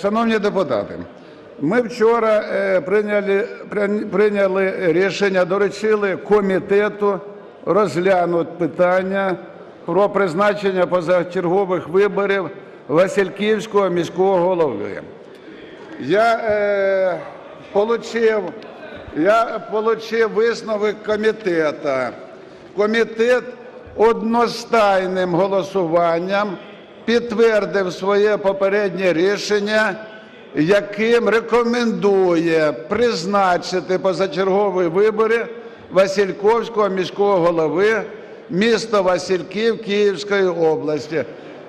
Шановні депутати, ми вчора е, прийняли, прийняли рішення, доручили комітету розглянути питання про призначення позачергових виборів Васильківського міського голови. Я е, я получив висновок комітету. Комітет одностайним голосуванням підтвердив своє попереднє рішення, яким рекомендує призначити позачергові вибори Васильковського міського голови міста Васильків Київської області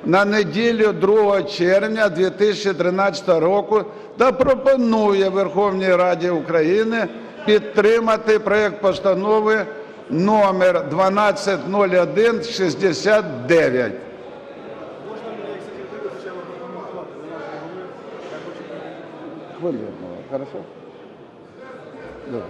на неділю 2 червня 2013 року та пропонує Верховній Раді України підтримати проект постанови номер 120169. Хвилину, хорошо? Добре.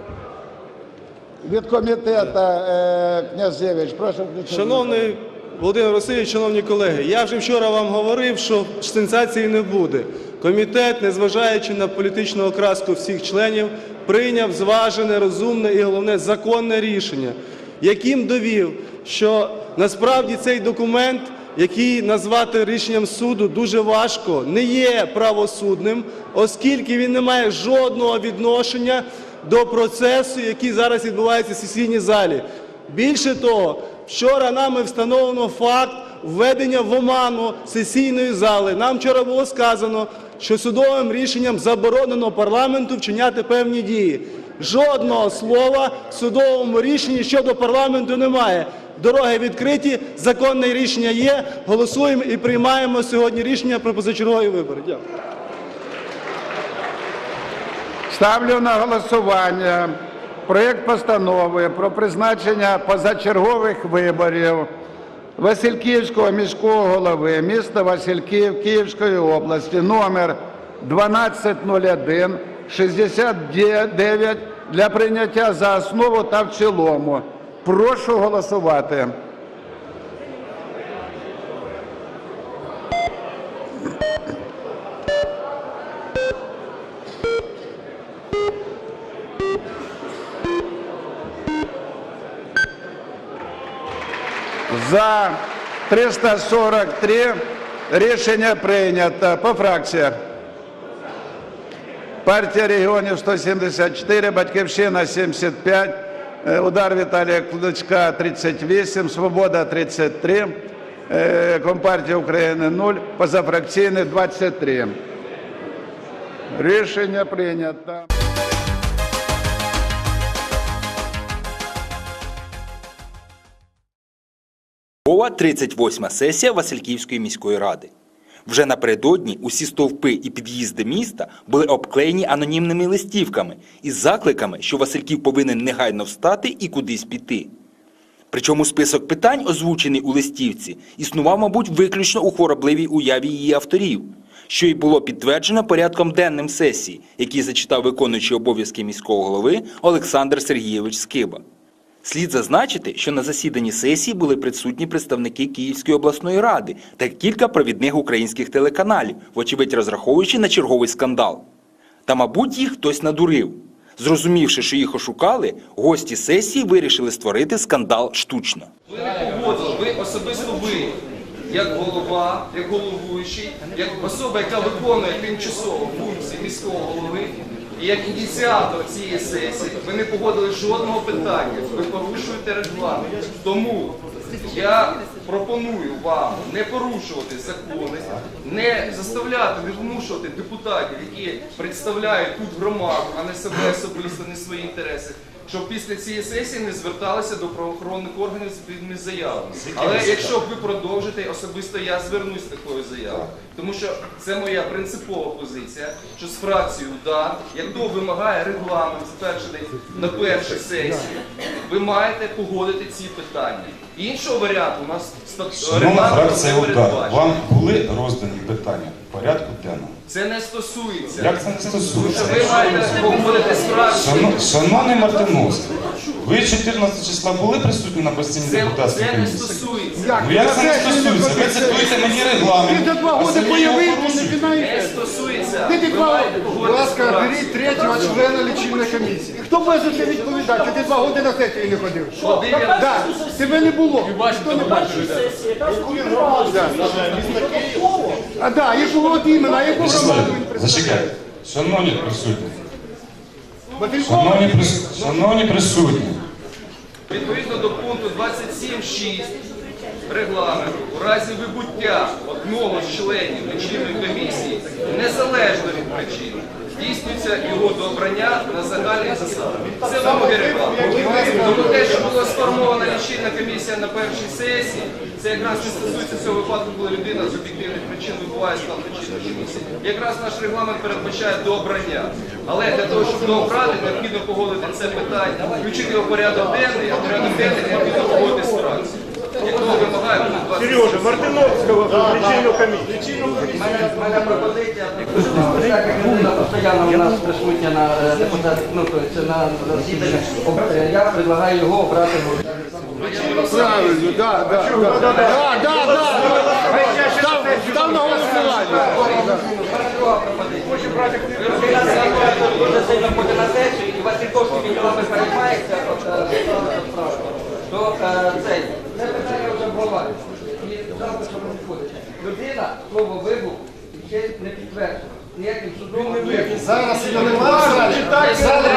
Від комітету е, Князевич, прошу включити. Шановний Володимир Васильович, шановні колеги, я вже вчора вам говорив, що сенсації не буде. Комітет, незважаючи на політичну окраску всіх членів, прийняв зважене, розумне і головне законне рішення, яким довів, що насправді цей документ, який назвати рішенням суду дуже важко, не є правосудним, оскільки він не має жодного відношення до процесу, який зараз відбувається в сесійній залі. Більше того, вчора нами встановлено факт введення в оману сесійної зали. Нам вчора було сказано, що судовим рішенням заборонено парламенту вчиняти певні дії. Жодного слова в судовому рішенні щодо парламенту немає. Дороги відкриті, законне рішення є. Голосуємо і приймаємо сьогодні рішення про позачергові вибори. Дякую. Ставлю на голосування проєкт постанови про призначення позачергових виборів Васильківського міського голови міста Васильків Київської області номер 1201 69 для прийняття за основу та в цілому. Прошу голосувати. За 343 рішення прийнято. По фракціях. Партія регіонів 174, Батьківщина 75, е, Удар Віталія Кличка 38, Свобода 33, е, Компартія України 0, позафракційне 23. Рішення прийнято. Чергова 38-ма сесія Васильківської міської ради. Вже напередодні усі стовпи і під'їзди міста були обклеєні анонімними листівками із закликами, що Васильків повинен негайно встати і кудись піти. Причому список питань, озвучений у листівці, існував, мабуть, виключно у хворобливій уяві її авторів, що й було підтверджено порядком денним сесії, який зачитав виконуючий обов'язки міського голови Олександр Сергійович Скиба. Слід зазначити, що на засіданні сесії були присутні представники Київської обласної ради та кілька провідних українських телеканалів, вочевидь розраховуючи на черговий скандал. Та, мабуть, їх хтось надурив. Зрозумівши, що їх ошукали, гості сесії вирішили створити скандал штучно. Ви не погодили, ви особисто ви, як голова, як головуючий, як особа, яка виконує тимчасово функції міського голови, і як ініціатор цієї сесії, ви не погодили жодного питання, ви порушуєте регламент. Тому я пропоную вам не порушувати закони, не заставляти, не вимушувати депутатів, які представляють тут громаду, а не себе особисто, не свої інтереси. Щоб після цієї сесії не зверталися до правоохоронних органів з відповідними заявами. Але якщо ви продовжите, особисто я звернусь з такою заявою. Тому що це моя принципова позиція, що з фракцією ДАР, як того вимагає регламент, затверджений на першій сесії, ви маєте погодити ці питання. Іншого варіанту у нас Шановна регламентом фракція не УДАР, вам були роздані питання в порядку? Це не стосується. Як це не стосується? ви маєте поводити справді. Шановний Мартиновський, ви 14 числа були присутні на постійній депутатській це не комісії? стосується. Ну як це не стосується? Ви цитуєте мені регламент. Ти за два а роки самі його бойовий, ти порушуєте. не стосується. Ти ти Ви два маєте будь ласка, справді. беріть третього члена лічильної комісії. Хто буде за це відповідати? Ти два роки на сесії не ходив? Ходив я Да, тебе не було. Хто не бачив? Да. А да, якого от іменно, а представляє? зачекайте. Шановні присутні, шановні, прис- шановні присутні, Відповідно до пункту 27.6 регламенту, у разі вибуття одного з членів лічильної комісії, незалежно від причин, здійснюється його дообрання на загальних засадах. Це вимоги регламенту. Тому те, що була сформована лічильна комісія на першій сесії, це якраз не стосується цього випадку, коли людина з об'єктивних причин вибуває склад лічильної. Якраз наш регламент передбачає дообрання. Але для того, щоб дообрати, необхідно погодити це питання, включити його в порядок денний, а в порядок денний необхідно погодити з фракцією. Якого вимагає пункт 27. Сережа, Мартиновського лічильну комісію. У мене пропозиція, так як людина постійно у нас присутня на е, депутат, ну, то есть на засіданні, е, я предлагаю його обрати. Правильно, да, да, да, да, да, да, да. Став, став на голосування. Дуже сильно буде на сесію, і Васильковський від вами переймається, е, то е, цей, це питання вже. І завтра, що виходить. Людина слово вибух ще не підтверджує. Ніяким судом не вибух. Зараз я не можу. Зараз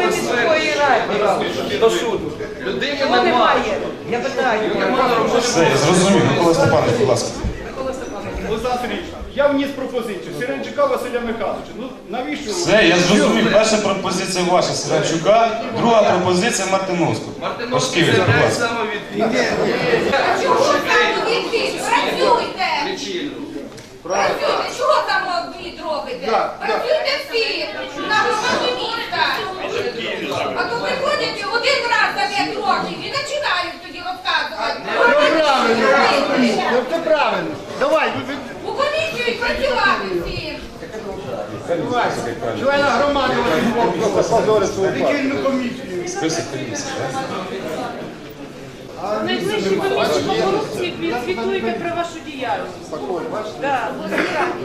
я на робочому. До суду. Людині немає. Я питаю. Все, я зрозумів. Микола Степанович, будь ласка. Олександр Сергійович, я вніс пропозицію Сиренчука Василя Михайловича. Ну навіщо? Все, я зрозумів. Перша пропозиція ваша Сиранчука, друга пропозиція Мартиновського. Мартиновський Пашкевич, будь заявляє ласка. самовідвід. Чого там відвід? Працюйте! Працюйте! Чого там відвід робите? Працюйте всі на громаду міста! А то приходять один раз за 5 років і починають тоді розказувати. Правильно, ну, це правильно. Давай, У комісію і працювати давай. Члена громади лічильну комісію. Список комісії. Найближчі комісії по корупції відзвітуйте про вашу діяльність. Да.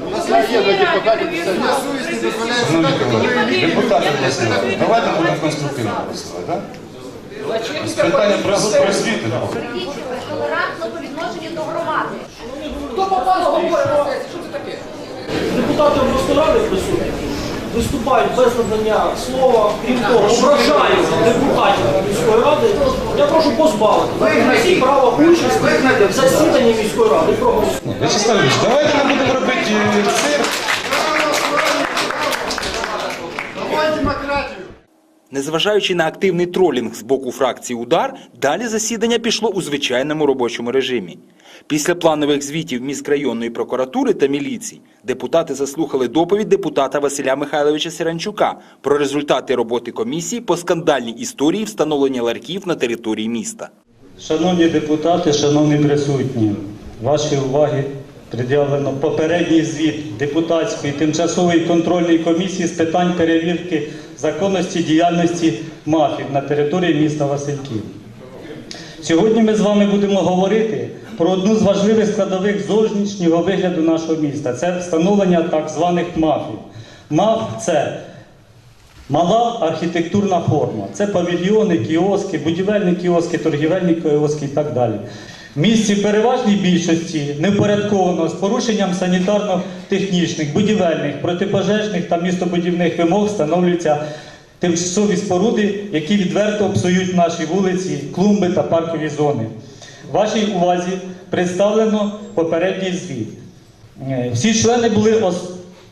У нас є депутатів, я совість не дозволяє Шановні колеги, депутати давайте будемо конструктивно працювати, так? Питання про про освіту. Толерантно по відношенню до громади. Депутати обласної ради присутні виступають без надання слова, крім того, ображають депутатів міської ради. Я прошу позбавити всі права участі в засіданні міської ради. Вячеслав Ильич, давайте не будемо робити е, цирк. Незважаючи на активний тролінг з боку фракції Удар, далі засідання пішло у звичайному робочому режимі. Після планових звітів міськрайонної прокуратури та міліції депутати заслухали доповідь депутата Василя Михайловича Сиранчука про результати роботи комісії по скандальній історії встановлення ларьків на території міста. Шановні депутати, шановні присутні, вашій увазі пред'явлено попередній звіт депутатської тимчасової контрольної комісії з питань перевірки законності діяльності мафів на території міста Васильків. Сьогодні ми з вами будемо говорити про одну з важливих складових зовнішнього вигляду нашого міста це встановлення так званих мафів. МАФ це Мала архітектурна форма. Це павільйони, кіоски, будівельні кіоски, торгівельні кіоски і так далі. В місті переважній більшості невпорядковано з порушенням санітарно-технічних, будівельних, протипожежних та містобудівних вимог встановлюються тимчасові споруди, які відверто псують наші вулиці, клумби та паркові зони. Вашій увазі представлено попередній звіт. Е, Всі члени були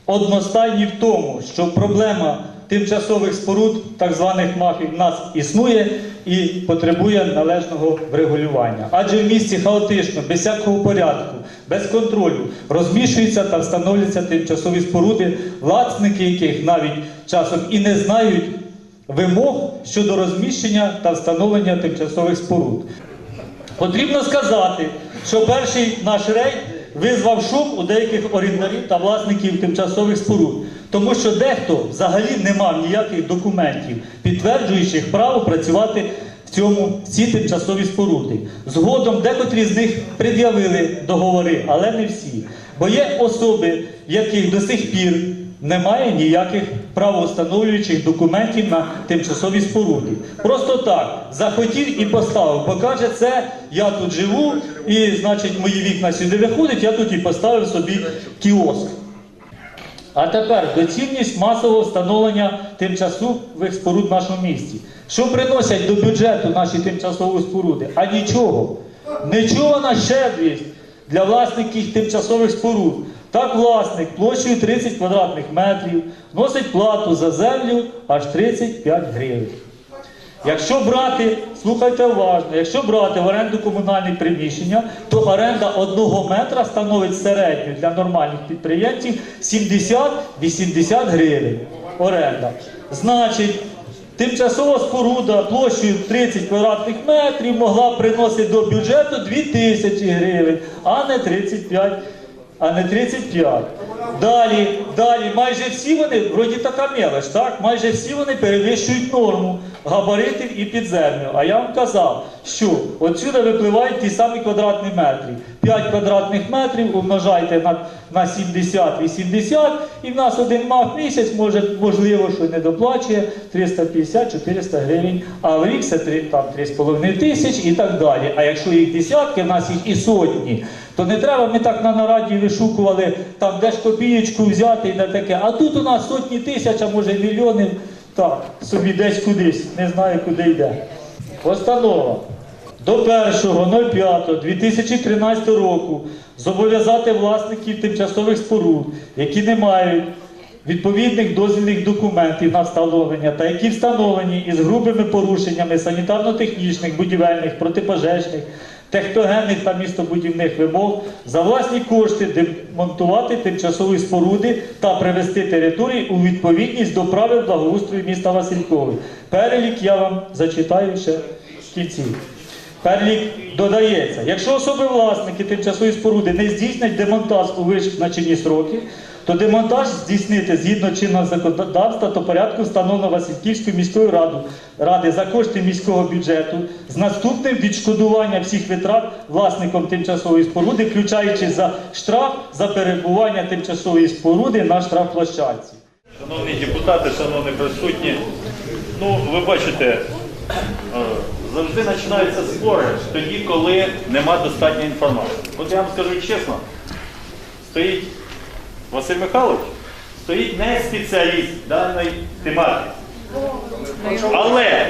одностайні в тому, що проблема тимчасових споруд, так званих мафів, в нас існує і потребує належного врегулювання. Адже в місті хаотично, без всякого порядку, без контролю розміщуються та встановлюються тимчасові споруди, власники яких навіть часом і не знають вимог щодо розміщення та встановлення тимчасових споруд. Потрібно сказати, що перший наш рейд визвав шок у деяких орендарів та власників тимчасових споруд, тому що дехто взагалі не мав ніяких документів, підтверджуючих право працювати в цьому ці тимчасові споруди. Згодом декотрі з них пред'явили договори, але не всі. Бо є особи, яких до сих пір немає ніяких правоустановлюючих документів на тимчасові споруди. Просто так захотів і поставив, бо каже, це я тут живу, і значить мої вікна сюди виходять, я тут і поставив собі кіоск. А тепер доцільність масового встановлення тимчасових споруд в нашому місті. Що приносять до бюджету наші тимчасові споруди? А нічого. Нечувана щедрість для власників тимчасових споруд. Так власник площею 30 квадратних метрів вносить плату за землю аж 35 гривень. Якщо брати, слухайте уважно, якщо брати в оренду комунальні приміщення, то оренда одного метра становить середню для нормальних підприємців 70-80 гривень. Оренда. Значить, тимчасова споруда площею 30 квадратних метрів могла приносити до бюджету 2000 гривень, а не 35 а не 35. Далі, далі, майже всі вони, вроді така мелоч, так? Майже всі вони перевищують норму габаритів і підземлю. А я вам казав, що отсюди випливають ті самі квадратні метри. 5 квадратних метрів умножайте на, на 70-80, і в нас один мав місяць, може, можливо, що не доплачує 350-400 гривень, а в рік це три- там 3,5 тисяч і так далі. А якщо їх десятки, в нас їх і сотні, то не треба, ми так на нараді вишукували, там де ж копієчку взяти і на таке. А тут у нас сотні тисяч, а може мільйонів, так, собі десь кудись, не знаю, куди йде. Постанова. До 1.05.2013 року зобов'язати власників тимчасових споруд, які не мають відповідних дозвільних документів на встановлення та які встановлені із грубими порушеннями санітарно-технічних, будівельних, протипожежних, техногенних та містобудівних вимог за власні кошти демонтувати тимчасові споруди та привести території у відповідність до правил благоустрою міста Василькове. Перелік я вам зачитаю ще в кінці. Перелік додається. Якщо особи власники тимчасової споруди не здійснять демонтаж у визначені сроки, то демонтаж здійснити згідно чинного законодавства та порядку встановлено Васильківською міською радою ради за кошти міського бюджету з наступним відшкодуванням всіх витрат власником тимчасової споруди, включаючи за штраф за перебування тимчасової споруди на штрафплощадці. Шановні депутати, шановні присутні, ну ви бачите, е, завжди починаються спори тоді, коли нема достатньої інформації. От я вам скажу чесно, стоїть Василь Михайлович, стоїть не спеціаліст даної тематики. Але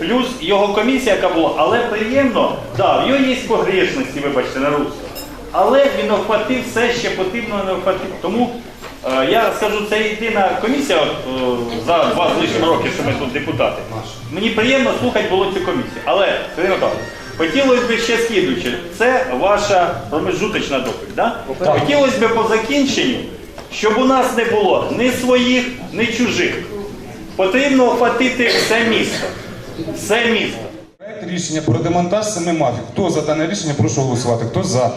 плюс його комісія, яка була, але приємно, да, в його є погрешності, вибачте, на русском. Але він охватив все, що потрібно не охватив. Тому е, я скажу, це єдина комісія от, е, за два з лишнім роки, що ми тут депутати. Мені приємно слухати було цю комісію. Але, Сергій Михайлович, хотілося б ще слідуюче. Це ваша промежуточна доповідь. Да? Хотілося б по закінченню, щоб у нас не було ні своїх, ні чужих. Потрібно охватити все місто. Все місто. Проект рішення про демонтаж семи мафій. Хто за дане рішення, прошу голосувати. Хто за?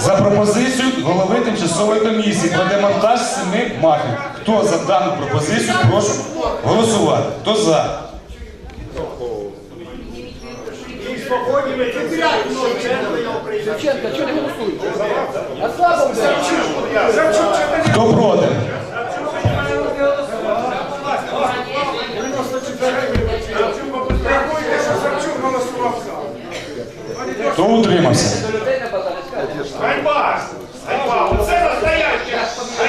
За пропозицію голови тимчасової комісії про демонтаж семи мафій. Хто за дану пропозицію, прошу голосувати. Хто за? Шевченко, чого не голосуєте? А слабо Хто проти? Хто утримався? Ганьба! Ганьба! Оце настояще!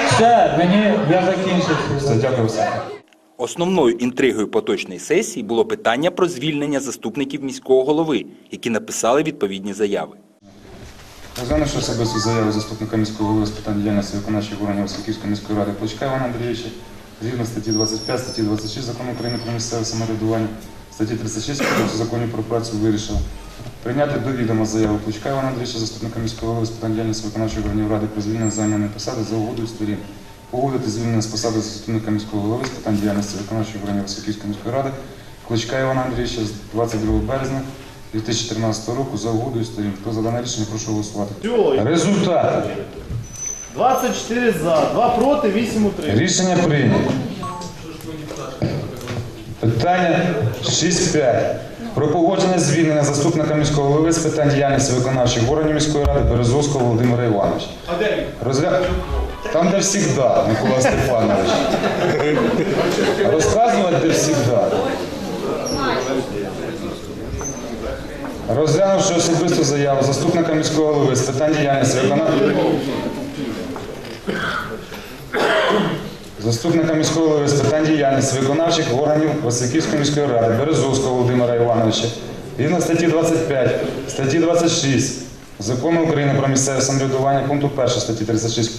Все, мені я закінчив. Все, дякую Василь. Основною інтригою поточної сесії було питання про звільнення заступників міського голови, які написали відповідні заяви. Розглянувши особисту заяву заступника міського голови з питань діяльності виконавчих органів Васильківської міської ради Клочка Івана Андрійовича, згідно статті 25, статті 26 Закону України про місцеве самоврядування, статті 36 Кодексу законів про працю вирішив прийняти до відома заяву Клочка Івана Андрійовича, заступника міського голови з питань діяльності виконавчих органів ради про звільнення займаної посади за угодою сторін. Погодити звільнення з посади заступника міського голови з питань діяльності виконавчих органів Васильківської міської ради Клочка Івана Андрійовича з 22 березня 2013 року за угодою сторін. Хто за дане рішення, прошу голосувати. Результат. 24 за, 2 проти, 8 утримались. Рішення прийнято. Питання 6.5. Про погодження звільнення заступника міського голови з питань діяльності виконавчих органів міської ради Березовського Володимира Івановича. А де він? Розгля... Там, де всегда, Микола Степанович. Розказувати, де всегда. Розглянувши особисту заяву заступника міського голови з питань діяльності виконавчих Заступника міського голови з питань діяльності виконавчих органів Васильківської міської ради Березовського Володимира Івановича згідно статті 25, статті 26 Закону України про місцеве самоврядування пункту 1 статті 36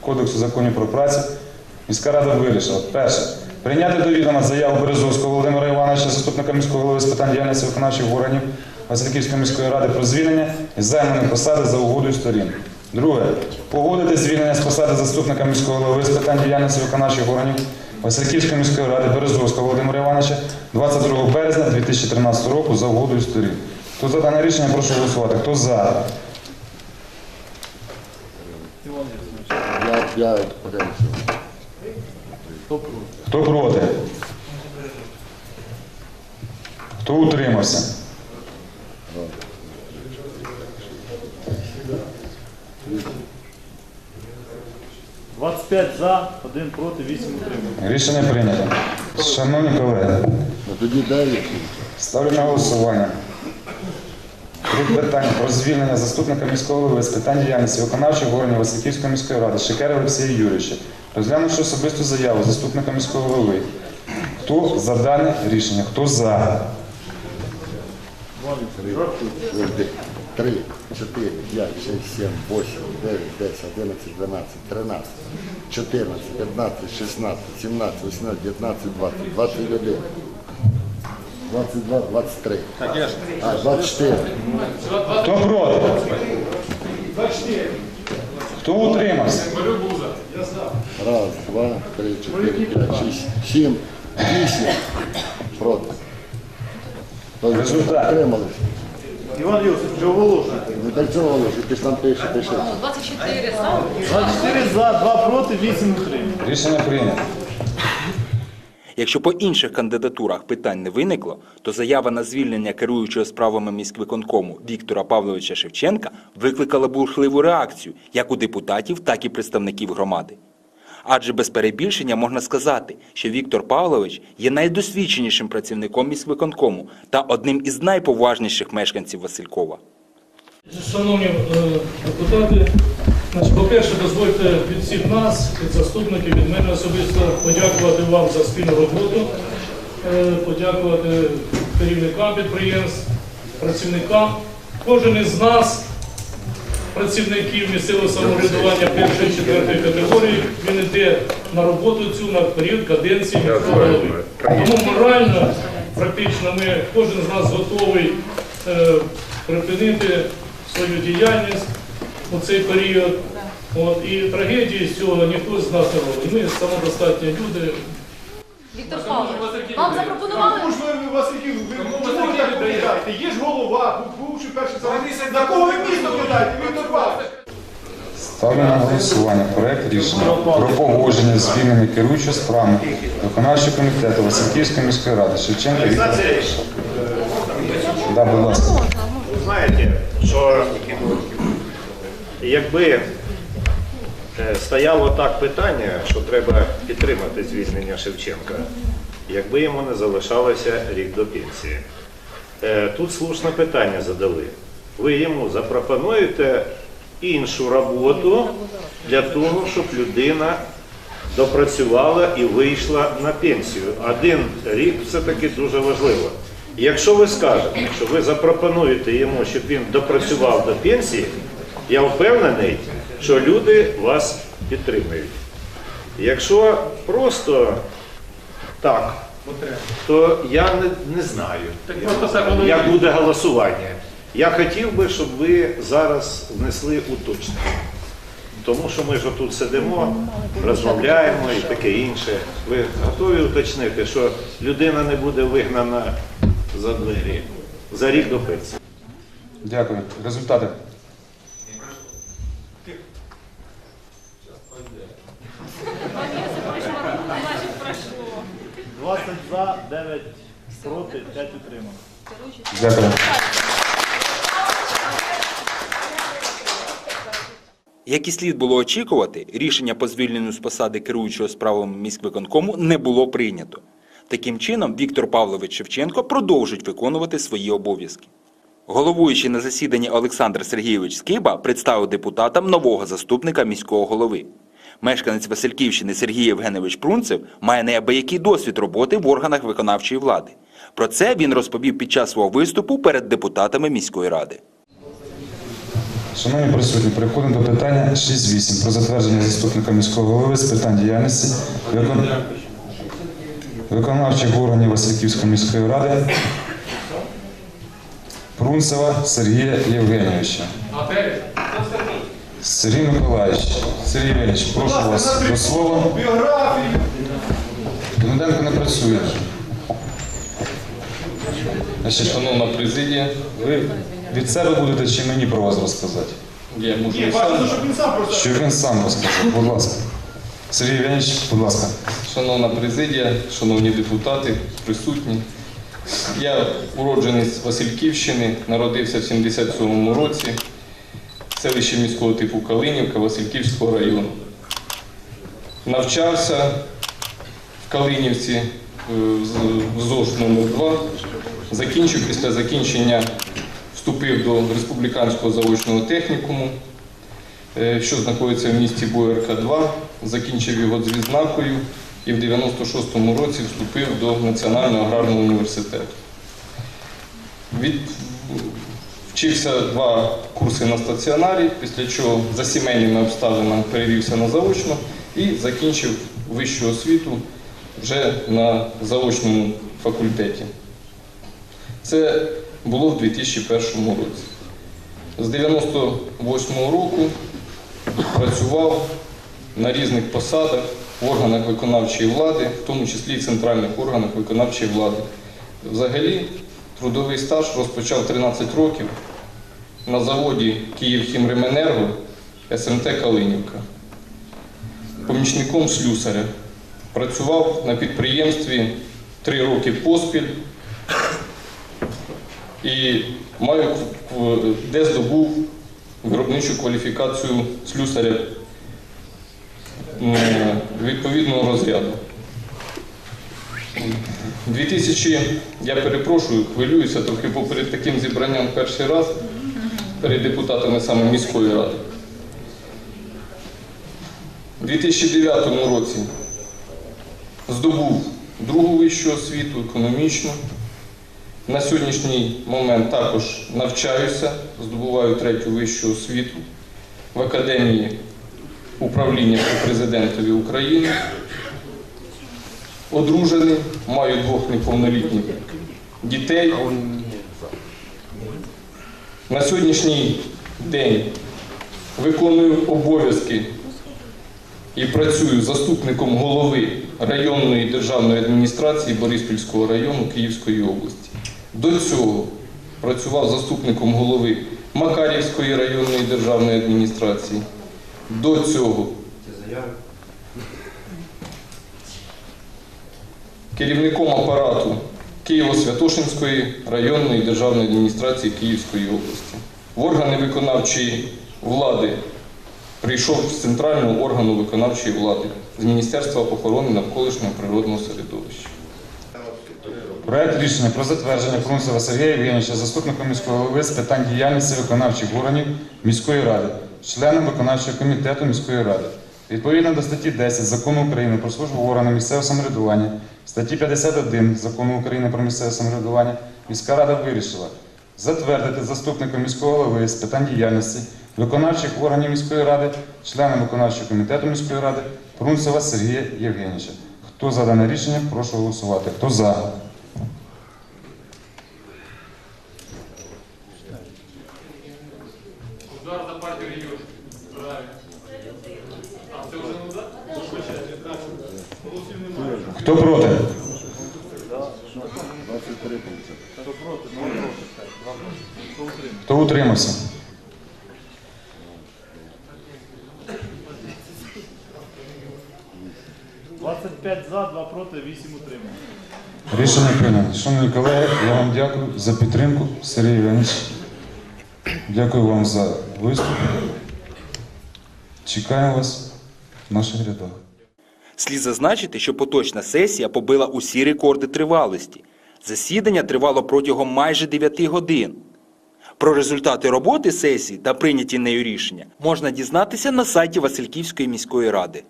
Кодексу законів про працю міська рада вирішила. Перше. Прийняти до відома заяву Березовського Володимира Івановича, заступника міського голови з питань діяльності виконавчих органів Васильківської міської ради про звільнення із займаної посади за угодою сторін. Друге. Погодити звільнення з посади заступника міського голови з питань діяльності виконавчих органів Васильківської міської ради Березовського Володимира Івановича 22 березня 2013 року за угодою сторін. Хто за дане рішення, прошу голосувати. Хто за? Я. Хто проти? Хто утримався? – 25 за, 1 проти, 8 утримання. Рішення прийнято. Шановні колеги, ставлю на голосування. Тут питання про звільнення заступника міського голови з питань діяльності виконавчого органів Васильківської міської ради Шикера Олексія Юрійовича, розглянувши особисту заяву заступника міського голови. Хто за дане рішення? Хто за? Ваня, 3, 4, 5, 6, 7, 8, 9, 10, 11, 12, 13, 14, 15, 16, 17, 18, 19, 20, 21, 22, 23. Так, я ж. А, 24. Хто проти? 24. Хто утримався? Раз, два, три, чотири, п'ять, шість, сім, вісім. Проти. Результат. утрималися? Іван Йосифович, оголошуйте. Не так цього лише, ти ж там пише, пише. 24 за. 24 за, 2 проти, 8 утримались. Рішення прийнято. Якщо по інших кандидатурах питань не виникло, то заява на звільнення керуючого справами міськвиконкому Віктора Павловича Шевченка викликала бурхливу реакцію як у депутатів, так і представників громади. Адже без перебільшення можна сказати, що Віктор Павлович є найдосвідченішим працівником міськвиконкому та одним із найповажніших мешканців Василькова. Шановні е, депутати, по-перше, дозвольте від всіх нас, від заступників, від мене особисто подякувати вам за спільну роботу, е, подякувати керівникам підприємств, працівникам. Кожен із нас, працівників місцевого самоврядування першої четвертої категорії, він йде на роботу цю на період каденції міського голови. Тому морально, практично, ми, кожен з нас готовий е, припинити свою діяльність у цей період. От, і трагедії з цього ніхто з нас не робить. Ми самодостатні люди. Віктор Павлович, вам запропонували? Ви, у вас які, чому ви так відповідаєте? Є ж голова, був- бувший перший замовник. На кого ви місто кидаєте? Віктор Павлович? Ставлю на голосування проект рішення про погодження звільнення керуючого справами виконавчого комітету Васильківської міської ради Шевченка Віктора. Да, будь ласка. знаєте, що якби стояло так питання, що треба підтримати звільнення Шевченка, якби йому не залишалося рік до пенсії. Е, Тут слушне питання задали. Ви йому запропонуєте іншу роботу для того, щоб людина допрацювала і вийшла на пенсію. Один рік все-таки дуже важливо. Якщо ви скажете, що ви запропонуєте йому, щоб він допрацював до пенсії, я впевнений, що люди вас підтримують. Якщо просто так, то я не, не знаю, як буде голосування. Я хотів би, щоб ви зараз внесли уточнення. Тому що ми ж тут сидимо, розмовляємо і таке інше. Ви готові уточнити, що людина не буде вигнана за двері за рік до пенсії. Дякую. Результати. Значить, прошло. 20 за, 9 проти, 5 утримано. Дякую. Як і слід було очікувати, рішення по звільненню з посади керуючого справами міськвиконкому не було прийнято. Таким чином, Віктор Павлович Шевченко продовжить виконувати свої обов'язки. Головуючий на засіданні Олександр Сергійович Скиба представив депутатам нового заступника міського голови. Мешканець Васильківщини Сергій Євгенович Прунцев має неабиякий досвід роботи в органах виконавчої влади. Про це він розповів під час свого виступу перед депутатами міської ради. Шановні присутні, переходимо до питання 6.8 про затвердження заступника міського голови з питань діяльності викон... виконавчих органів Васильківської міської ради Прунцева Сергія Євгенійовича. Сергій Миколаївич, Сергій Євгенійович, прошу вас до слова. Біографію. Коменденко не працює. Значить, шановна президія, Ви від себе будете чи мені про вас розказати? я можу Ні, і сам. щоб він сам просто. Що він сам розказав, будь ласка. Сергій Євгенійович, будь ласка. Шановна президія, шановні депутати, присутні. Я уродженець Васильківщини, народився в 77-му році в селищі міського типу Калинівка Васильківського району. Навчався в Калинівці е, в ЗОЖ номер 2 Закінчив після закінчення, вступив до республіканського заочного технікуму, е, що знаходиться в місті Боярка 2. Закінчив його з відзнакою і в 96-му році вступив до Національного аграрного університету. Від... Вчився два курси на стаціонарі, після чого за сімейними обставинами перевівся на заочно і закінчив вищу освіту вже на заочному факультеті. Це було в 2001 році. З 98-го року працював на різних посадах в органах виконавчої влади, в тому числі і центральних органах виконавчої влади. Взагалі, трудовий стаж розпочав 13 років на заводі Київхімременерго СМТ Калинівка. Помічником слюсаря. Працював на підприємстві 3 роки поспіль і маю, де здобув виробничу кваліфікацію слюсаря відповідного розряду. 2000, я перепрошую, хвилююся трохи, бо перед таким зібранням перший раз перед депутатами саме міської ради. У 2009 році здобув другу вищу освіту, економічну. На сьогоднішній момент також навчаюся, здобуваю третю вищу освіту в Академії управління при президентові України. Одружений, маю двох неповнолітніх дітей. На сьогоднішній день виконую обов'язки і працюю заступником голови районної державної адміністрації Бориспільського району Київської області. До цього працював заступником голови Макарівської районної державної адміністрації. До цього керівником апарату Києво-Святошинської районної державної адміністрації Київської області. В органи виконавчої влади прийшов з центрального органу виконавчої влади з Міністерства охорони навколишнього природного середовища. Проект рішення про затвердження Прунцева Сергія Євгенійовича заступником міського голови з питань діяльності виконавчих органів міської ради, членом виконавчого комітету міської ради. Відповідно до статті 10 Закону України про службу в органах місцевого самоврядування, статті 51 Закону України про місцеве самоврядування, міська рада вирішила затвердити заступником міського голови з питань діяльності виконавчих органів міської ради, членом виконавчого комітету міської ради Прунцева Сергія Євгенійовича. Хто за дане рішення, прошу голосувати. Хто за? Удар за партію регіонів. Правильно. А це вже не удар? Голосів немає. Хто проти? Хто утримався? за, 2 проти, 8 утримання. Рішення прийнято. Шановні колеги, я вам дякую за підтримку. Сергій Іванович, дякую вам за виступ. Чекаємо вас в наших рядах. Слід зазначити, що поточна сесія побила усі рекорди тривалості. Засідання тривало протягом майже 9 годин. Про результати роботи сесії та прийняті нею рішення можна дізнатися на сайті Васильківської міської ради.